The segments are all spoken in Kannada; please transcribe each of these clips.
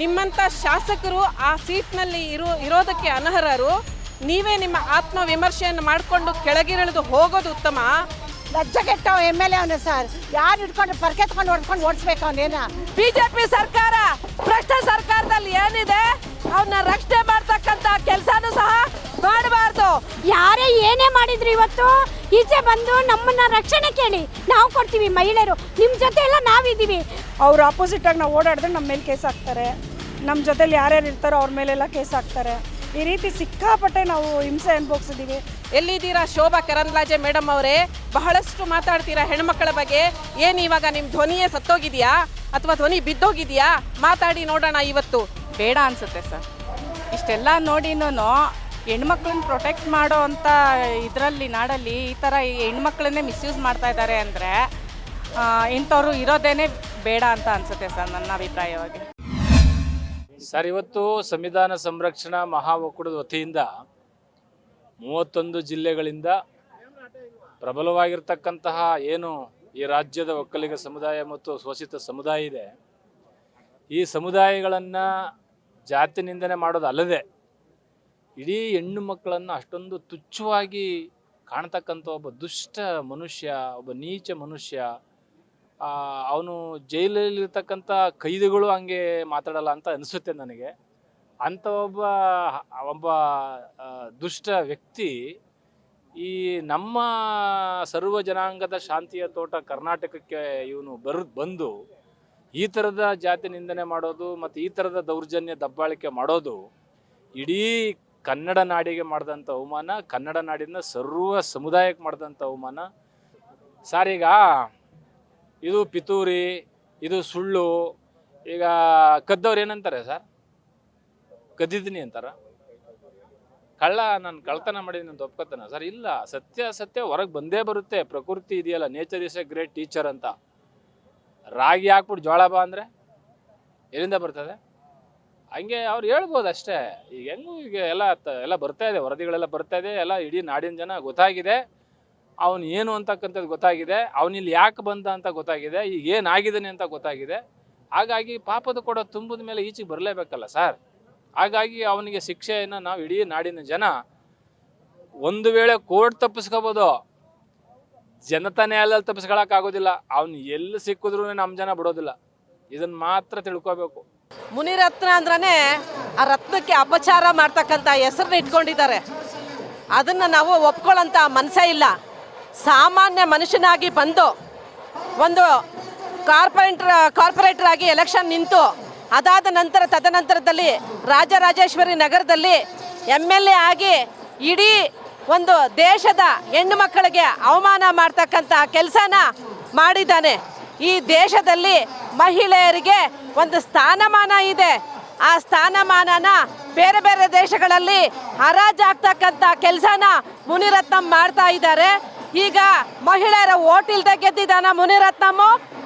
ನಿಮ್ಮಂಥ ಶಾಸಕರು ಆ ಸೀಟ್ನಲ್ಲಿ ಇರೋ ಇರೋದಕ್ಕೆ ಅನರ್ಹರು ನೀವೇ ನಿಮ್ಮ ಆತ್ಮ ವಿಮರ್ಶೆಯನ್ನು ಮಾಡಿಕೊಂಡು ಕೆಳಗಿಳಿದು ಹೋಗೋದು ಉತ್ತಮ. ಲಜ್ಜೆಗೆಟ್ಟ ಎಂ ಎಲ್ ಎ ಅವನು ಸರ್. ಯಾರು ಹಿಡ್ಕೊಂಡು ಪರ್ಕೆತ್ಕೊಂಡು ಹೊಡ್ಕೊಂಡು ಓಡಿಸ್ಬೇಕು ಅವನೇನ ಬಿಜೆಪಿ ಸರ್ಕಾರ ಭ್ರಷ್ಟ ಸರ್ಕಾರದಲ್ಲಿ ಏನಿದೆ ಅವನ್ನ ರಕ್ಷಣೆ ಮಾಡ್ತಕ್ಕಂತ ಕೆಲಸನೂ ಸಹ ಮಾಡಬಾರ್ದು. ಯಾರೇ ಏನೇ ಮಾಡಿದ್ರು ಇವತ್ತು ಈಚೆ ಬಂದು ನಮ್ಮನ್ನ ರಕ್ಷಣೆ ಕೇಳಿ. ನಾವು ಕೊಡ್ತೀವಿ ಮಹಿಳೆಯರು. ನಿಮ್ಮ ಜೊತೆ ಎಲ್ಲ ನಾವಿದ್ದೀವಿ. ಆಪೋಸಿಟ್ ಆಗಿ ನಾವು ಓಡಾಡಿದ್ರೆ ನಮ್ಮ ಮೇಲೆ ಕೇಸ್ ಹಾಕ್ತಾರೆ. ನಮ್ಮ ಜೊತೆಲಿ ಯಾರ್ಯಾರು ಇರ್ತಾರೋ ಅವ್ರ ಮೇಲೆಲ್ಲ ಕೇಸ್ ಹಾಕ್ತಾರೆ. ಈ ರೀತಿ ಸಿಕ್ಕಾಪಟ್ಟೆ ನಾವು ಹಿಂಸೆ ಅನುಭವಿಸಿದ್ದೀವಿ ಎಲ್ಲಿದ್ದೀರಾ ಶೋಭಾ ಕರಂದ್ಲಾಜೆ ಮೇಡಮ್ ಅವರೇ? ಬಹಳಷ್ಟು ಮಾತಾಡ್ತೀರಾ ಹೆಣ್ಮಕ್ಳ ಬಗ್ಗೆ? ಏನು ಇವಾಗ ನಿಮ್ಮ ಧ್ವನಿಯೇ ಸತ್ತೋಗಿದೆಯಾ? ಅಥವಾ ಧ್ವನಿ ಬಿದ್ದೋಗಿದೆಯಾ? ಮಾತಾಡಿ ನೋಡೋಣ ಇವತ್ತು. ಬೇಡ ಅನಿಸುತ್ತೆ ಸರ್. ಇಷ್ಟೆಲ್ಲ ನೋಡಿನೂ ಹೆಣ್ಮಕ್ಳನ್ನ ಪ್ರೊಟೆಕ್ಟ್ ಮಾಡೋ ಅಂಥ ಇದರಲ್ಲಿ, ನಾಡಲ್ಲಿ ಈ ಥರ ಹೆಣ್ಮಕ್ಳನ್ನೇ ಮಿಸ್ಯೂಸ್ ಮಾಡ್ತಾ ಇದ್ದಾರೆ ಅಂದರೆ ಇಂಥವ್ರು ಇರೋದೇನೆ ಬೇಡ ಅಂತ ಅನ್ಸುತ್ತೆ ಸರ್ ನನ್ನ ಅಭಿಪ್ರಾಯವಾಗಿ. ಸರ್, ಇವತ್ತು ಸಂವಿಧಾನ ಸಂರಕ್ಷಣಾ ಮಹಾ ಒಕ್ಕೂಟದ ವತಿಯಿಂದ ಮೂವತ್ತೊಂದು ಜಿಲ್ಲೆಗಳಿಂದ ಪ್ರಬಲವಾಗಿರ್ತಕ್ಕಂತಹ ಏನು ಈ ರಾಜ್ಯದ ಒಕ್ಕಲಿಗ ಸಮುದಾಯ ಮತ್ತು ಶೋಷಿತ ಸಮುದಾಯ ಇದೆ, ಈ ಸಮುದಾಯಗಳನ್ನು ಜಾತಿ ನಿಂದನೆ ಮಾಡೋದಲ್ಲದೆ ಇಡೀ ಹೆಣ್ಣು ಮಕ್ಕಳನ್ನು ಅಷ್ಟೊಂದು ತುಚ್ಛವಾಗಿ ಕಾಣ್ತಕ್ಕಂಥ ಒಬ್ಬ ದುಷ್ಟ ಮನುಷ್ಯ, ಒಬ್ಬ ನೀಚ ಮನುಷ್ಯ ಅವನು ಜೈಲಲ್ಲಿರ್ತಕ್ಕಂಥ ಕೈದಿಗಳು ಹಂಗೆ ಮಾತಾಡಲ್ಲ ಅಂತ ಅನಿಸುತ್ತೆ ನನಗೆ. ಅಂಥ ಒಬ್ಬ ಒಬ್ಬ ದುಷ್ಟ ವ್ಯಕ್ತಿ ಈ ನಮ್ಮ ಸರ್ವ ಜನಾಂಗದ ಶಾಂತಿಯ ತೋಟ ಕರ್ನಾಟಕಕ್ಕೆ ಇವನು ಬರ್, ಬಂದು ಈ ಥರದ ಜಾತಿ ನಿಂದನೆ ಮಾಡೋದು ಮತ್ತು ಈ ಥರದ ದೌರ್ಜನ್ಯ ದಬ್ಬಾಳಿಕೆ ಮಾಡೋದು ಇಡೀ ಕನ್ನಡ ನಾಡಿಗೆ ಮಾಡಿದಂಥ ಅವಮಾನ, ಕನ್ನಡ ನಾಡಿನ ಸರ್ವ ಸಮುದಾಯಕ್ಕೆ ಮಾಡಿದಂಥ ಅವಮಾನ. ಸಾರ್ ಇದು ಪಿತೂರಿ, ಇದು ಸುಳ್ಳು. ಈಗ ಕದ್ದವ್ರು ಏನಂತಾರೆ ಸರ್? ಕದ್ದಿದ್ದೀನಿ ಅಂತಾರ. ಕಳ್ಳ ನಾನು ಕಳ್ತನ ಮಾಡಿದ್ದೀನಿ ಅಂತ ಒಪ್ಕೋತಾನ ಸರ್? ಇಲ್ಲ, ಸತ್ಯ ಸತ್ಯ, ಹೊರಗೆ ಬಂದೇ ಬರುತ್ತೆ. ಪ್ರಕೃತಿ ಇದೆಯಲ್ಲ nature is a great teacher ಅಂತ. ರಾಗಿ ಹಾಕ್ಬಿಟ್ಟು ಜೋಳ ಬಾ ಅಂದರೆ ಎಲ್ಲಿಂದ ಬರ್ತದೆ? ಹಂಗೆ ಅವ್ರು ಹೇಳ್ಬೋದು ಅಷ್ಟೇ. ಈಗ ಹೆಂಗೂ ಈಗ ಎಲ್ಲ ಎಲ್ಲ ಬರ್ತಾ ಇದೆ, ವರದಿಗಳೆಲ್ಲ ಬರ್ತಾ ಇದೆ, ಎಲ್ಲ ಇಡೀ ನಾಡಿನ ಜನ ಗೊತ್ತಾಗಿದೆ. ಅವನು ಏನು ಅಂತಕ್ಕಂಥದ್ದು ಗೊತ್ತಾಗಿದೆ ಅವನಿಲ್ಲಿ ಯಾಕೆ ಬಂದ ಅಂತ ಗೊತ್ತಾಗಿದೆ, ಈಗ ಏನಾಗಿದ್ದಾನೆ ಅಂತ ಗೊತ್ತಾಗಿದೆ. ಹಾಗಾಗಿ ಪಾಪದ ಕೊಡ ತುಂಬಿದ ಮೇಲೆ ಈಚೆಗೆ ಬರಲೇಬೇಕಲ್ಲ ಸರ್? ಹಾಗಾಗಿ ಅವನಿಗೆ ಶಿಕ್ಷೆಯನ್ನು ನಾವು ಇಡೀ ನಾಡಿನ ಜನ ಒಂದು ವೇಳೆ ಕೋರ್ಟ್ ತಪ್ಪಿಸ್ಕೋಬೋದು. ಜನತಾ ನ್ಯಾಯಾಲಯದಲ್ಲಿ ತಪ್ಪಿಸ್ಕೊಳಕ್ಕಾಗೋದಿಲ್ಲ ಅವ್ನು ಎಲ್ಲಿ ಸಿಕ್ಕಿದ್ರು ನಮ್ಮ ಜನ ಬಿಡೋದಿಲ್ಲ. ಇದನ್ನು ಮಾತ್ರ ತಿಳ್ಕೋಬೇಕು. ಮುನಿರತ್ನ ಅಂದ್ರೇ ಆ ರತ್ನಕ್ಕೆ ಅಪಚಾರ ಮಾಡ್ತಕ್ಕಂಥ ಹೆಸರನ್ನ ಇಟ್ಕೊಂಡಿದ್ದಾರೆ. ಅದನ್ನು ನಾವು ಒಪ್ಕೊಳ್ಳೋಂಥ ಮನಸ್ಸೇ ಇಲ್ಲ. ಸಾಮಾನ್ಯ ಮನುಷ್ಯನಾಗಿ ಬಂದು ಒಂದು ಕಾರ್ಪೊರೇಟರ್ ಕಾರ್ಪೊರೇಟರ್ ಆಗಿ ಎಲೆಕ್ಷನ್ ನಿಂತು ಅದಾದ ನಂತರ ತದನಂತರದಲ್ಲಿ ರಾಜರಾಜೇಶ್ವರಿ ನಗರದಲ್ಲಿ ಎಂ ಎಲ್ ಎ ಆಗಿ ಇಡೀ ಒಂದು ದೇಶದ ಹೆಣ್ಣು ಮಕ್ಕಳಿಗೆ ಅವಮಾನ ಮಾಡ್ತಕ್ಕಂಥ ಕೆಲಸನ ಮಾಡಿದ್ದಾನೆ. ಈ ದೇಶದಲ್ಲಿ ಮಹಿಳೆಯರಿಗೆ ಒಂದು ಸ್ಥಾನಮಾನ ಇದೆ. ಆ ಸ್ಥಾನಮಾನನ ಬೇರೆ ಬೇರೆ ದೇಶಗಳಲ್ಲಿ ಹರಾಜಾಗ್ತಕ್ಕಂಥ ಕೆಲಸನ ಮುನಿರತ್ನಂ ಮಾಡ್ತಾ ಇದ್ದಾರೆ. ಈಗ ಮಹಿಳೆಯರ ಓಟ್ ಇಲ್ದೆ ಗೆದ್ದಿದ್ದಾನ ಮುನಿರತ್ನಮ್ಮ.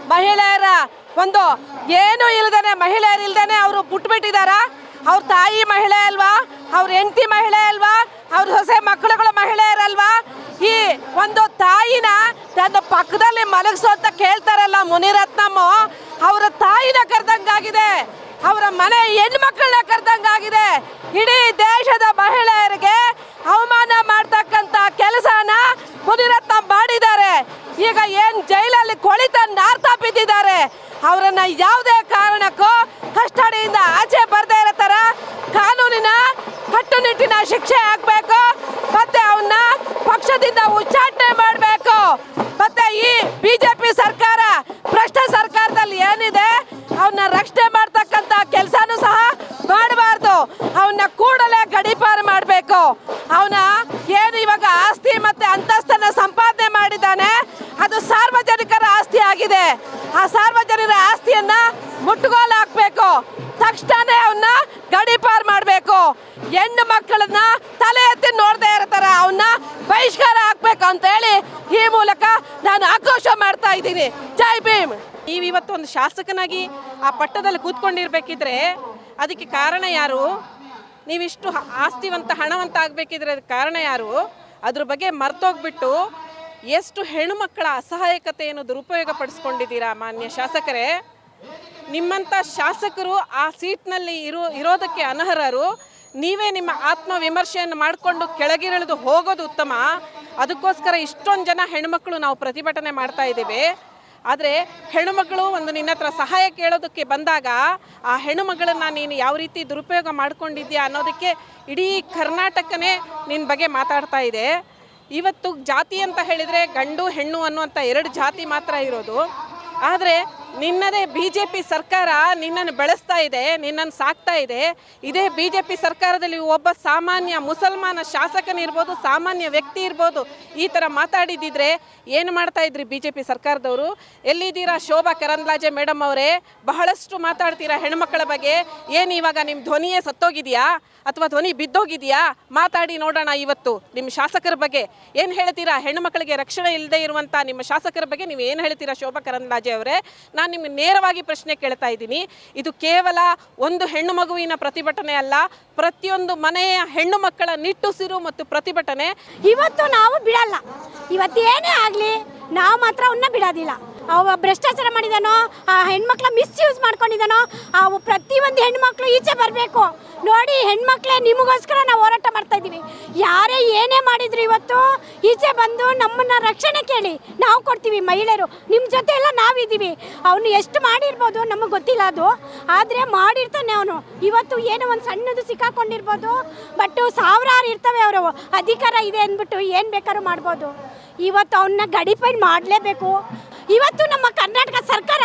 ಮಹಿಳೆಯರ ಒಂದು ಏನು ಇಲ್ದೇನೆ, ಮಹಿಳೆಯರು ಇಲ್ದೇನೆ ಅವರು ಬಿಟ್ಬಿಟ್ಟಿದಾರ? ಅವ್ರ ತಾಯಿ ಮಹಿಳೆ ಅಲ್ವಾ? ಅವ್ರ ಹೆಂಡತಿ ಮಹಿಳೆ ಅಲ್ವಾ? ಅವ್ರ ಹೊಸೆ ಮಕ್ಕಳುಗಳ ಮಹಿಳೆಯರಲ್ವಾ ಈ ಒಂದು ತಾಯಿನ ತನ್ನ ಪಕ್ಕದಲ್ಲಿ ಮಲಗಿಸೋ ಅಂತ ಕೇಳ್ತಾರಲ್ಲ ಮುನಿರತ್ನಮ್ಮ. ಅವರ ತಾಯಿನ ಕರೆದಂಗಾಗಿದೆ. ಅವರ ಮನೆ ಹೆಣ್ಮಕ್ಳನ್ನ ಕರೆದಂಗಾಗಿದೆ. ಇಡೀ ದೇಶದ ಮಹಿಳೆಯರಿಗೆ ಅವಮಾನ ಮಾಡ್ತಕ್ಕಂಥ ಕೆಲಸನ ಮುನಿರತ್ನ ಮಾಡಿದ್ದಾರೆ. ಈಗ ಏನು ಜೈಲಲ್ಲಿ ಕೊಳಿತ ನಾರ್ತಾ ಬಿದ್ದಿದ್ದಾರೆ. ಅವರನ್ನ ಯಾವುದೇ ಕಾರಣಕ್ಕೂ ಕಸ್ಟಡಿಯಿಂದ ಆಚೆ ಬರದೇ ಇರೋ ಕಾನೂನಿನ ಕಟ್ಟುನಿಟ್ಟಿನ ಶಿಕ್ಷೆ ಆಗ್ಬೇಕು. ಮತ್ತೆ ಅವನ್ನ ಪಕ್ಷದಿಂದ ಉಚ್ಚಾಟನೆ ಮಾಡಬೇಕು. ಮತ್ತೆ ಈ ಬಿಜೆಪಿ ಸರ್ಕಾರ, ಭ್ರಷ್ಟ ಸರ್ಕಾರದಲ್ಲಿ ಏನಿದೆ ಅವನ್ನ ರಕ್ಷಣೆ ಮಾಡ್ತಕ್ಕಂಥ ಕೆಲಸನೂ ಸಹ ಮಾಡಬಾರ್ದು. ಅವನ್ನ ಕೂಡಲೇ ಗಡೀಪಾರು ಮಾಡಬೇಕು. ಅವನ ಏನು ಮಾಡಿದ್ದಾನೆ ಅದು ಸಾರ್ವಜನಿಕರ ಆಸ್ತಿ ಆಗಿದೆ. ಆ ಸಾರ್ವಜನಿಕರ ಆಸ್ತಿಯನ್ನ ಮುಟ್ಟುಗೋಲು ಹಾಕ್ಬೇಕು ತಕ್ಷಣನೇ ಅವನ್ನ ಗಡಿಪಾರ್ ಮಾಡಬೇಕು. ಹೆಣ್ಣು ಮಕ್ಕಳನ್ನ ತಲೆ ಎತ್ತಿ ನೋಡದೆ ಇರ್ತಾರ ಅವನ್ನ ಬಹಿಷ್ಕಾರ ಹಾಕ್ಬೇಕು ಅಂತ ಹೇಳಿ ಈ ಮೂಲಕ ನಾನು ಆಕ್ರೋಶ ಮಾಡ್ತಾ ಇದ್ದೀನಿ. ಜೈ ಭೀಮ್. ನೀವು ಇವತ್ತು ಒಂದು ಶಾಸಕನಾಗಿ ಆ ಪಟ್ಟದಲ್ಲಿ ಕೂತ್ಕೊಂಡಿರ್ಬೇಕಿದ್ರೆ ಅದಕ್ಕೆ ಕಾರಣ ಯಾರು? ನೀವಿಷ್ಟು ಆಸ್ತಿವಂತ, ಹಣವಂತ ಆಗಬೇಕಿದ್ರೆ ಅದಕ್ಕೆ ಕಾರಣ ಯಾರು? ಅದ್ರ ಬಗ್ಗೆ ಮರ್ತೋಗ್ಬಿಟ್ಟು ಎಷ್ಟು ಹೆಣ್ಣುಮಕ್ಕಳ ಅಸಹಾಯಕತೆಯನ್ನು ದುರುಪಯೋಗ ಪಡಿಸ್ಕೊಂಡಿದ್ದೀರಾ ಮಾನ್ಯ ಶಾಸಕರೇ? ನಿಮ್ಮಂಥ ಶಾಸಕರು ಆ ಸೀಟ್ನಲ್ಲಿ ಇರೋ, ಇರೋದಕ್ಕೆ ಅನರ್ಹರು. ನೀವೇ ನಿಮ್ಮ ಆತ್ಮ ವಿಮರ್ಶೆಯನ್ನು ಮಾಡಿಕೊಂಡು ಕೆಳಗಿಳಿದು ಹೋಗೋದು ಉತ್ತಮ. ಅದಕ್ಕೋಸ್ಕರ ಇಷ್ಟೊಂದು ಜನ ಹೆಣ್ಮಕ್ಳು ನಾವು ಪ್ರತಿಭಟನೆ ಮಾಡ್ತಾ ಇದ್ದೀವಿ. ಆದರೆ ಹೆಣ್ಣುಮಗಳು ಒಂದು ನಿನ್ನ ಹತ್ರ ಸಹಾಯ ಕೇಳೋದಕ್ಕೆ ಬಂದಾಗ ಆ ಹೆಣ್ಮಗಳನ್ನು ನೀನು ಯಾವ ರೀತಿ ದುರುಪಯೋಗ ಮಾಡ್ಕೊಂಡಿದ್ಯಾ ಅನ್ನೋದಕ್ಕೆ ಇಡೀ ಕರ್ನಾಟಕನೇ ನಿನ್ನ ಬಗ್ಗೆ ಮಾತಾಡ್ತಾ ಇದೆ. ಇವತ್ತು ಜಾತಿ ಅಂತ ಹೇಳಿದರೆ ಗಂಡು ಹೆಣ್ಣು ಅನ್ನುವಂಥ ಎರಡು ಜಾತಿ ಮಾತ್ರ ಇರೋದು. ಆದರೆ ನಿನ್ನದೇ ಬಿ ಜೆ ಪಿ ಸರ್ಕಾರ ನಿನ್ನನ್ನು ಬೆಳೆಸ್ತಾ ಇದೆ, ನಿನ್ನನ್ನು ಸಾಕ್ತಾ ಇದೆ. ಇದೇ ಬಿ ಜೆ ಪಿ ಸರ್ಕಾರದಲ್ಲಿ ಒಬ್ಬ ಸಾಮಾನ್ಯ ಮುಸಲ್ಮಾನ ಶಾಸಕನಿರ್ಬೋದು ಸಾಮಾನ್ಯ ವ್ಯಕ್ತಿ ಇರ್ಬೋದು, ಈ ಥರ ಮಾತಾಡಿದ್ದಿದ್ರೆ ಏನು ಮಾಡ್ತಾ ಇದ್ರಿ ಬಿ ಜೆ ಪಿ ಸರ್ಕಾರದವರು? ಎಲ್ಲಿದ್ದೀರಾ ಶೋಭಾ ಕರಂದ್ಲಾಜೆ ಮೇಡಮ್ ಅವರೇ? ಬಹಳಷ್ಟು ಮಾತಾಡ್ತೀರಾ ಹೆಣ್ಮಕ್ಳ ಬಗ್ಗೆ? ಏನು ಇವಾಗ ನಿಮ್ಮ ಧ್ವನಿಯೇ ಸತ್ತೋಗಿದೆಯಾ? ಅಥವಾ ಧ್ವನಿ ಬಿದ್ದೋಗಿದೆಯಾ? ಮಾತಾಡಿ ನೋಡೋಣ ಇವತ್ತು ನಿಮ್ಮ ಶಾಸಕರ ಬಗ್ಗೆ. ಏನು ಹೇಳ್ತೀರಾ? ಹೆಣ್ಣುಮಕ್ಕಳಿಗೆ ರಕ್ಷಣೆ ಇಲ್ಲದೆ ಇರುವಂಥ ನಿಮ್ಮ ಶಾಸಕರ ಬಗ್ಗೆ ನೀವು ಏನು ಹೇಳ್ತೀರಾ ಶೋಭಾ ಕರಂದ್ಲಾಜೆ ಅವರೇ? ನಾನು ನಿಮಗೆ ನೇರವಾಗಿ ಪ್ರಶ್ನೆ ಕೇಳ್ತಾ ಇದ್ದೀನಿ. ಇದು ಕೇವಲ ಒಂದು ಹೆಣ್ಣು ಮಗುವಿನ ಪ್ರತಿಭಟನೆ ಅಲ್ಲ, ಪ್ರತಿಯೊಂದು ಮನೆಯ ಹೆಣ್ಣು ಮಕ್ಕಳ ನಿಟ್ಟುಸಿರು ಮತ್ತು ಪ್ರತಿಭಟನೆ. ಇವತ್ತು ನಾವು ಬಿಡಲ್ಲ. ಇವತ್ತೇನೇ ಆಗಲಿ, ನಾವು ಮಾತ್ರ ಅವನ್ನ ಬಿಡೋದಿಲ್ಲ. ಅವ ಭ್ರಷ್ಟಾಚಾರ ಮಾಡಿದಾನೋ, ಆ ಹೆಣ್ಮಕ್ಳ ಮಿಸ್ಯೂಸ್ ಮಾಡ್ಕೊಂಡಿದ್ದಾನೋ ಅವು ಪ್ರತಿಯೊಂದು ಹೆಣ್ಮಕ್ಳು ಈಚೆ ಬರಬೇಕು. ನೋಡಿ ಹೆಣ್ಮಕ್ಳೆ, ನಿಮಗೋಸ್ಕರ ನಾವು ಹೋರಾಟ ಮಾಡ್ತಾ ಇದ್ದೀವಿ. ಯಾರೇ ಏನೇ ಮಾಡಿದ್ರು ಇವತ್ತು ಈಚೆ ಬಂದು ನಮ್ಮನ್ನ ರಕ್ಷಣೆ ಕೇಳಿ ನಾವು ಕೊಡ್ತೀವಿ ಮಹಿಳೆಯರು. ನಿಮ್ಮ ಜೊತೆ ಎಲ್ಲ ನಾವಿದ್ದೀವಿ. ಅವನು ಎಷ್ಟು ಮಾಡಿರ್ಬೋದು ನಮಗೆ ಗೊತ್ತಿಲ್ಲ ಅದು. ಆದರೆ ಮಾಡಿರ್ತಾನೆ ಅವನು. ಇವತ್ತು ಏನೋ ಒಂದು ಸಣ್ಣದು ಸಿಕ್ಕಾಕೊಂಡಿರ್ಬೋದು, ಬಟ್ ಸಾವಿರಾರು ಇರ್ತವೆ ಅವರು. ಅಧಿಕಾರ ಇದೆ ಅಂದ್ಬಿಟ್ಟು ಏನು ಬೇಕಾದ್ರೂ ಮಾಡ್ಬೋದು. ಇವತ್ತು ಅವನ್ನ ಗಡಿಪೈನ್ ಮಾಡಲೇಬೇಕು. ಇವತ್ತು ನಮ್ಮ ಕರ್ನಾಟಕ ಸರ್ಕಾರ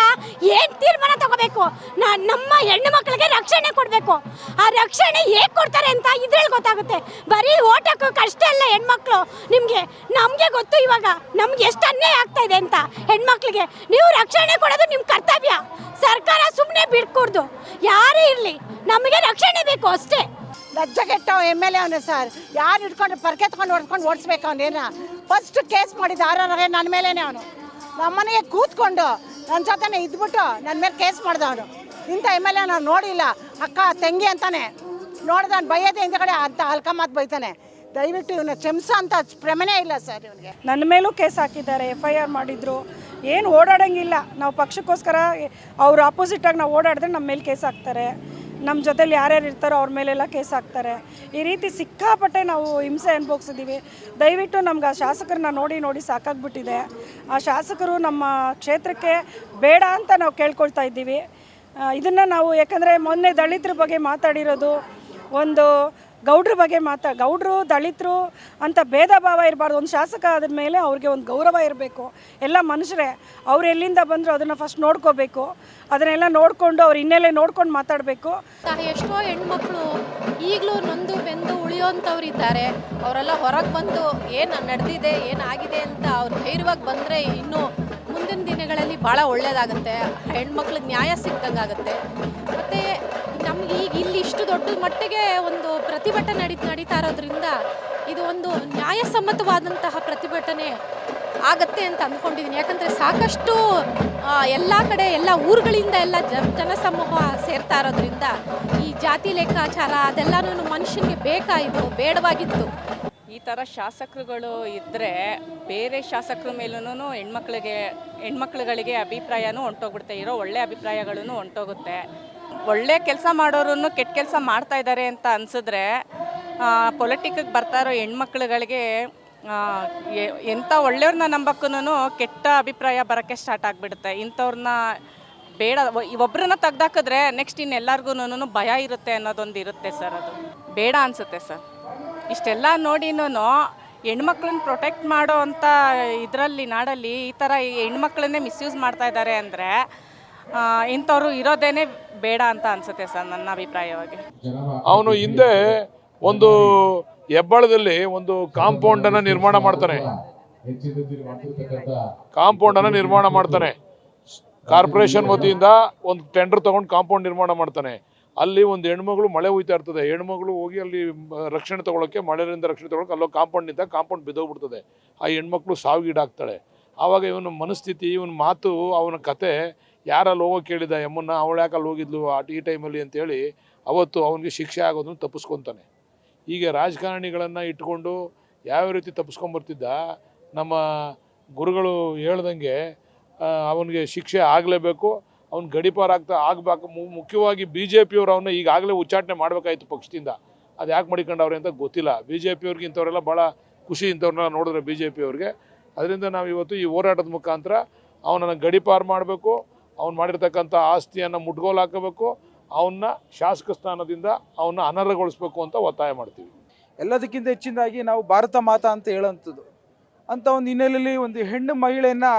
ಏನು ತೀರ್ಮಾನ ತಗೋಬೇಕು? ನಮ್ಮ ಹೆಣ್ಣು ಮಕ್ಕಳಿಗೆ ರಕ್ಷಣೆ ಕೊಡಬೇಕು. ಆ ರಕ್ಷಣೆ ಹೇಗೆ ಕೊಡ್ತಾರೆ ಅಂತ ಇದ್ರಲ್ಲಿ ಗೊತ್ತಾಗುತ್ತೆ. ಬರೀ ಓಟಕ್ಕೂ ಕಷ್ಟ ಇಲ್ಲ ಹೆಣ್ಮಕ್ಳು. ನಿಮಗೆ ನಮಗೆ ಗೊತ್ತು ಇವಾಗ. ನಮ್ಗೆ ಎಷ್ಟು ಅನ್ಯಾಯ ಆಗ್ತಾ ಇದೆ ಅಂತ ಹೆಣ್ಮಕ್ಳಿಗೆ. ನೀವು ರಕ್ಷಣೆ ಕೊಡೋದು ನಿಮ್ಮ ಕರ್ತವ್ಯ. ಸರ್ಕಾರ ಸುಮ್ಮನೆ ಬಿಡ್ಕೂಡ್ದು ಯಾರೇ ಇರಲಿ, ನಮಗೆ ರಕ್ಷಣೆ ಬೇಕು ಅಷ್ಟೇ. ಲಜ್ಜೆಗೆಟ್ಟ ಎಂ ಎಲ್ ಎ ಅವನು ಸರ್. ಯಾರು ಹಿಡ್ಕೊಂಡು ಪರ್ಕೆ ತಗೊಂಡು ಹೊಡ್ಕೊಂಡು ಓಡಿಸ್ಬೇಕು ಅವನೇನ? ಫಸ್ಟ್ ಕೇಸ್ ಮಾಡಿದ್ದು ಆರ್ ನನ್ನ ಮೇಲೇನೆ ಅವನು. ನಮ್ಮನೆಗೆ ಕೂತ್ಕೊಂಡು ನನ್ನ ಜೊತೆನೆ ಇದ್ಬಿಟ್ಟು ನನ್ನ ಮೇಲೆ ಕೇಸ್ ಮಾಡ್ದವನು ಇಂಥ ಎಂ ಎಲ್ ಎ ನಾನು ನೋಡಿಲ್ಲ. ಅಕ್ಕ, ತಂಗಿ ಅಂತಾನೆ. ನೋಡ್ದಾನು ಬೈಯೋದೇ ಹಿಂದ್ಗಡೆ ಅಂತ ಅಲ್ಕ ಮಾತು ಬೈತಾನೆ. ದಯವಿಟ್ಟು ಇವನ ಕ್ಷಮಿಸೋ ಅಂತ ಪ್ರಮೇನೇ ಇಲ್ಲ ಸರ್ ಇವನಿಗೆ. ನನ್ನ ಮೇಲೂ ಕೇಸ್ ಹಾಕಿದ್ದಾರೆ ಎಫ್ ಐ ಆರ್ ಮಾಡಿದ್ರು. ಏನು ಓಡಾಡೋಂಗಿಲ್ಲ. ನಾವು ಪಕ್ಷಕ್ಕೋಸ್ಕರ ಅವ್ರು ಆಪೋಸಿಟಾಗಿ ನಾವು ಓಡಾಡಿದ್ರೆ ನಮ್ಮ ಮೇಲೆ ಕೇಸ್ ಹಾಕ್ತಾರೆ. ನಮ್ಮ ಜೊತೆಲಿ ಯಾರ್ಯಾರು ಇರ್ತಾರೋ ಅವ್ರ ಮೇಲೆಲ್ಲ ಕೇಸ್ ಹಾಕ್ತಾರೆ. ಈ ರೀತಿ ಸಿಕ್ಕಾಪಟ್ಟೆ ನಾವು ಹಿಂಸೆ ಅನುಭವಿಸಿದ್ದೀವಿ ದಯವಿಟ್ಟು ನಮ್ಗೆ ಆ ಶಾಸಕರನ್ನ ನೋಡಿ ನೋಡಿ ಸಾಕಾಗ್ಬಿಟ್ಟಿದೆ. ಆ ಶಾಸಕರು ನಮ್ಮ ಕ್ಷೇತ್ರಕ್ಕೆ ಬೇಡ ಅಂತ ನಾವು ಕೇಳ್ಕೊಳ್ತಾ ಇದ್ದೀವಿ. ಇದನ್ನು ನಾವು ಯಾಕಂದರೆ ಮೊನ್ನೆ ದಲಿತರ ಬಗ್ಗೆ ಮಾತಾಡಿರೋದು ಒಂದು ಗೌಡ್ರ ಬಗ್ಗೆ ಮಾತಾ, ಗೌಡ್ರು, ದಲಿತರು ಅಂತ ಭೇದ ಭಾವ ಇರಬಾರ್ದು. ಒಂದು ಶಾಸಕ ಆದ ಮೇಲೆ ಅವ್ರಿಗೆ ಒಂದು ಗೌರವ ಇರಬೇಕು. ಎಲ್ಲ ಮನುಷ್ಯರೇ, ಅವ್ರು ಎಲ್ಲಿಂದ ಬಂದರು ಅದನ್ನು ಫಸ್ಟ್ ನೋಡ್ಕೋಬೇಕು. ಅದನ್ನೆಲ್ಲ ನೋಡಿಕೊಂಡು ಅವ್ರ ಹಿನ್ನೆಲೆ ನೋಡ್ಕೊಂಡು ಮಾತಾಡಬೇಕು. ಎಷ್ಟೋ ಹೆಣ್ಮಕ್ಳು ಈಗಲೂ ನೊಂದು ಬೆಂದು ಉಳಿಯೋಂಥವ್ರು ಇದ್ದಾರೆ. ಅವರೆಲ್ಲ ಹೊರಗೆ ಬಂದು ಏನು ನಡೆದಿದೆ ಏನಾಗಿದೆ ಅಂತ ಅವ್ರು ಧೈರ್ಯವಾಗಿ ಬಂದರೆ ಇನ್ನೂ ಮುಂದಿನ ದಿನಗಳಲ್ಲಿ ಭಾಳ ಒಳ್ಳೆಯದಾಗುತ್ತೆ ಹೆಣ್ಮಕ್ಳಿಗೆ ನ್ಯಾಯ ಸಿಕ್ಕಂಗಾಗುತ್ತೆ ಮತ್ತು ಈಗ ಇಲ್ಲಿ ಇಷ್ಟು ದೊಡ್ಡ ಮಟ್ಟಿಗೆ ಒಂದು ಪ್ರತಿಭಟನೆ ನಡಿ, ನಡೀತಾ ಇರೋದ್ರಿಂದ ಇದು ಒಂದು ನ್ಯಾಯಸಮ್ಮತವಾದಂತಹ ಪ್ರತಿಭಟನೆ ಆಗತ್ತೆ ಅಂತ ಅಂದ್ಕೊಂಡಿದ್ದೀನಿ ಯಾಕಂದರೆ ಸಾಕಷ್ಟು ಎಲ್ಲ ಕಡೆ, ಎಲ್ಲ ಊರುಗಳಿಂದ ಎಲ್ಲ ಜನಸಮೂಹ ಸೇರ್ತಾ ಇರೋದ್ರಿಂದ ಈ ಜಾತಿ ಲೆಕ್ಕಾಚಾರ ಅದೆಲ್ಲನೂ ಮನುಷ್ಯನಿಗೆ ಬೇಕಾಯಿತು ಬೇಡವಾಗಿತ್ತು. ಈ ಥರ ಶಾಸಕರುಗಳು ಇದ್ದರೆ ಬೇರೆ ಶಾಸಕರ ಮೇಲೂ ಹೆಣ್ಮಕ್ಳಿಗೆ, ಹೆಣ್ಮಕ್ಳುಗಳಿಗೆ ಅಭಿಪ್ರಾಯನೂ ಹೊಂಟೋಗ್ಬಿಡುತ್ತೆ. ಇರೋ ಒಳ್ಳೆ ಅಭಿಪ್ರಾಯಗಳೂ ಹೊಂಟೋಗುತ್ತೆ. ಒಳ್ಳೆ ಕೆಲಸ ಮಾಡೋರು ಕೆಟ್ಟ ಕೆಲಸ ಮಾಡ್ತಾ ಇದ್ದಾರೆ ಅಂತ ಅನ್ಸಿದ್ರೆ ಪೊಲಿಟಿಕ್ಗೆ ಬರ್ತಾ ಇರೋ ಹೆಣ್ಮಕ್ಳುಗಳಿಗೆ ಎಂಥ ಒಳ್ಳೆಯವ್ರನ್ನ ನಂಬಕ್ಕೂ ಕೆಟ್ಟ ಅಭಿಪ್ರಾಯ ಬರೋಕ್ಕೆ ಸ್ಟಾರ್ಟ್ ಆಗಿಬಿಡುತ್ತೆ. ಇಂಥವ್ರನ್ನ ಬೇಡ ಒಬ್ಬರನ್ನ ತೆಗ್ದಾಕಿದ್ರೆ ನೆಕ್ಸ್ಟ್ ಇನ್ನೆಲ್ಲರಿಗೂ ಭಯ ಇರುತ್ತೆ ಅನ್ನೋದೊಂದು ಇರುತ್ತೆ ಸರ್ ಅದು. ಬೇಡ ಅನಿಸುತ್ತೆ ಸರ್. ಇಷ್ಟೆಲ್ಲ ನೋಡಿನೂ ಹೆಣ್ಮಕ್ಳನ್ನ ಪ್ರೊಟೆಕ್ಟ್ ಮಾಡೋ ಅಂಥ ಇದರಲ್ಲಿ, ನಾಡಲ್ಲಿ ಈ ಥರ ಹೆಣ್ಮಕ್ಳನ್ನೇ ಮಿಸ್ಯೂಸ್ ಮಾಡ್ತಾ ಇದ್ದಾರೆ ಅಂದರೆ ಇಂಥವ್ರು ಇರೋದೇನೆ ಬೇಡ ಅಂತ ಅನ್ಸುತ್ತೆ ಸರ್ ನನ್ನ ಅಭಿಪ್ರಾಯವಾಗಿ. ಅವನು ಹಿಂದೆ ಒಂದು ಹೆಬ್ಬಾಳದಲ್ಲಿ ಒಂದು ಕಾಂಪೌಂಡ್ ಅನ್ನ ನಿರ್ಮಾಣ ಮಾಡ್ತಾನೆ. ಕಾಂಪೌಂಡ್ ಅನ್ನ ನಿರ್ಮಾಣ ಮಾಡ್ತಾನೆ. ಕಾರ್ಪೊರೇಷನ್ ವತಿಯಿಂದ ಒಂದು ಟೆಂಡರ್ ತಗೊಂಡು ಕಾಂಪೌಂಡ್ ನಿರ್ಮಾಣ ಮಾಡ್ತಾನೆ. ಅಲ್ಲಿ ಒಂದು ಹೆಣ್ಮಗಳು ಮಳೆ ಹೋಯ್ತಾ ಇರ್ತದೆ. ಹೆಣ್ಮಗಳು ಹೋಗಿ ಅಲ್ಲಿ ರಕ್ಷಣೆ ತಗೊಳಕ್ಕೆ, ಮಳೆಯಿಂದ ರಕ್ಷಣೆ ತಗೊಳಕ್ಕೆ ಅಲ್ಲೋ ಕಾಂಪೌಂಡ್ ನಿಂತ ಕಾಂಪೌಂಡ್ ಬಿದ್ದೋಗ್ಬಿಡ್ತದೆ. ಆ ಹೆಣ್ಮಕ್ಳು ಸಾವಿಗೀಡಾಗ್ತಾಳೆ ಆವಾಗ ಇವನ ಮನಸ್ಥಿತಿ, ಇವನ ಮಾತು, ಅವನ ಕತೆ ಯಾರಲ್ಲಿ ಹೋಗೋ ಕೇಳಿದ ಎಮ್ಮನ್ನ ಅವಳು ಯಾಕಲ್ಲಿ ಹೋಗಿದ್ಲು ಆ, ಈ ಟೈಮಲ್ಲಿ? ಅಂತೇಳಿ ಅವತ್ತು ಅವನಿಗೆ ಶಿಕ್ಷೆ ಆಗೋದನ್ನು ತಪ್ಪಿಸ್ಕೊತಾನೆ. ಹೀಗೆ ರಾಜಕಾರಣಿಗಳನ್ನು ಇಟ್ಕೊಂಡು ಯಾವ ರೀತಿ ತಪ್ಪಿಸ್ಕೊಂಬರ್ತಿದ್ದ, ನಮ್ಮ ಗುರುಗಳು ಹೇಳ್ದಂಗೆ ಅವನಿಗೆ ಶಿಕ್ಷೆ ಆಗಲೇಬೇಕು, ಅವ್ನು ಗಡಿಪಾರ ಆಗ್ತಾ ಆಗ್ಬೇಕು ಮುಖ್ಯವಾಗಿ ಬಿ ಜೆ ಪಿಯವರು ಅವನ್ನ ಈಗಾಗಲೇ ಉಚ್ಚಾಟನೆ ಮಾಡಬೇಕಾಯ್ತು ಪಕ್ಷದಿಂದ. ಅದು ಯಾಕೆ ಮಾಡಿಕೊಂಡವ್ರೆ ಅಂತ ಗೊತ್ತಿಲ್ಲ. ಬಿ ಜೆ ಪಿಯವ್ರಿಗೆ ಇಂಥವರೆಲ್ಲ ಭಾಳ ಖುಷಿ ಇಂಥವ್ರನ್ನೆಲ್ಲ ನೋಡಿದ್ರೆ ಬಿ ಜೆ ಪಿಯವ್ರಿಗೆ ಅದರಿಂದ ನಾವು ಇವತ್ತು ಈ ಹೋರಾಟದ ಮುಖಾಂತರ ಅವನನ್ನು ಗಡಿಪಾರು ಮಾಡಬೇಕು ಅವ್ನು ಮಾಡಿರ್ತಕ್ಕಂಥ ಆಸ್ತಿಯನ್ನು ಮುಟ್ಗೋಲು ಹಾಕಬೇಕು, ಅವನ್ನ ಶಾಸಕ ಸ್ಥಾನದಿಂದ ಅವನ್ನ ಅನರ್ಹಗೊಳಿಸ್ಬೇಕು ಅಂತ ಒತ್ತಾಯ ಮಾಡ್ತೀವಿ. ಎಲ್ಲದಕ್ಕಿಂತ ಹೆಚ್ಚಿನದಾಗಿ ನಾವು ಭಾರತ ಮಾತಾ ಅಂತ ಹೇಳೋಂಥದ್ದು. ಅಂತ ಒಂದು ಹಿನ್ನೆಲೆಯಲ್ಲಿ ಒಂದು ಹೆಣ್ಣು ಮಹಿಳೆಯನ್ನು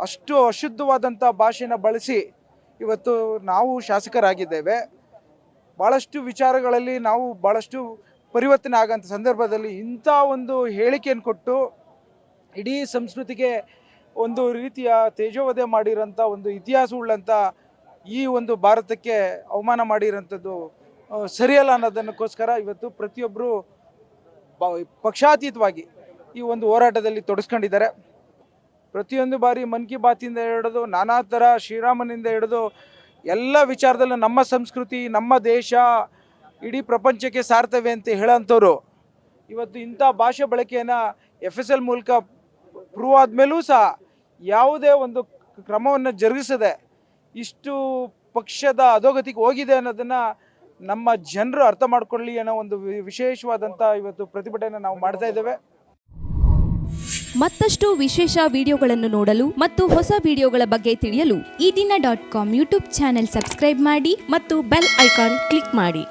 ಅಷ್ಟು ಅಶುದ್ಧವಾದಂಥ ಭಾಷೆನ ಬಳಸಿ ಇವತ್ತು ನಾವು ಶಾಸಕರಾಗಿದ್ದೇವೆ. ಭಾಳಷ್ಟು ವಿಚಾರಗಳಲ್ಲಿ ನಾವು ಭಾಳಷ್ಟು ಪರಿವರ್ತನೆ ಆಗೋಂಥ ಸಂದರ್ಭದಲ್ಲಿ ಇಂಥ ಒಂದು ಹೇಳಿಕೆಯನ್ನು ಕೊಟ್ಟು ಇಡೀ ಸಂಸ್ಕೃತಿಗೆ ಒಂದು ರೀತಿಯ ತೇಜೋವಧೆ ಮಾಡಿರೋಂಥ ಒಂದು ಇತಿಹಾಸ ಉಳ್ಳಂಥ ಈ ಒಂದು ಭಾರತಕ್ಕೆ ಅವಮಾನ ಮಾಡಿರೋಂಥದ್ದು ಸರಿಯಲ್ಲ ಅನ್ನೋದನ್ನಕ್ಕೋಸ್ಕರ ಇವತ್ತು ಪ್ರತಿಯೊಬ್ಬರು ಪಕ್ಷಾತೀತವಾಗಿ ಈ ಒಂದು ಹೋರಾಟದಲ್ಲಿ ತೊಡಸ್ಕೊಂಡಿದ್ದಾರೆ. ಪ್ರತಿಯೊಂದು ಬಾರಿ ಮನ್ ಕಿ ಬಾತಿಂದ ಹಿಡಿದು ನಾನಾ ಥರ ಶ್ರೀರಾಮನಿಂದ ಹಿಡಿದು ಎಲ್ಲ ವಿಚಾರದಲ್ಲೂ ನಮ್ಮ ಸಂಸ್ಕೃತಿ, ನಮ್ಮ ದೇಶ ಇಡೀ ಪ್ರಪಂಚಕ್ಕೆ ಸಾರ್ತವೆ ಅಂತ ಹೇಳೋಂಥವ್ರು, ಇವತ್ತು ಇಂಥ ಭಾಷೆ ಬಳಕೆಯನ್ನು ಎಫ್ ಎಸ್ ಎಲ್ ಮೂಲಕ ಪ್ರೂವ್ ಆದಮೇಲೂ ಸಹ ಯಾವುದೇ ಒಂದು ಕ್ರಮವನ್ನು ಜರುಗಿಸದೆ ಇಷ್ಟು ಪಕ್ಷದ ಅಧೋಗತಿಗೆ ಹೋಗಿದೆ ಅನ್ನೋದನ್ನು ನಮ್ಮ ಜನರು ಅರ್ಥ ಮಾಡ್ಕೊಳ್ಳಿ ಅನ್ನೋ ಒಂದು ವಿಶೇಷವಾದಂಥ ಇವತ್ತು ಪ್ರತಿಭಟನೆ ನಾವು ಮಾಡ್ತಾ ಇದ್ದೇವೆ. ಮತ್ತಷ್ಟು ವಿಶೇಷ ವಿಡಿಯೋಗಳನ್ನು ನೋಡಲು ಮತ್ತು ಹೊಸ ವಿಡಿಯೋಗಳ ಬಗ್ಗೆ ತಿಳಿಯಲು Ee Dina dot com YouTube channel subscribe ಮಾಡಿ ಮತ್ತು ಬೆಲ್ ಐಕಾನ್ ಕ್ಲಿಕ್ ಮಾಡಿ.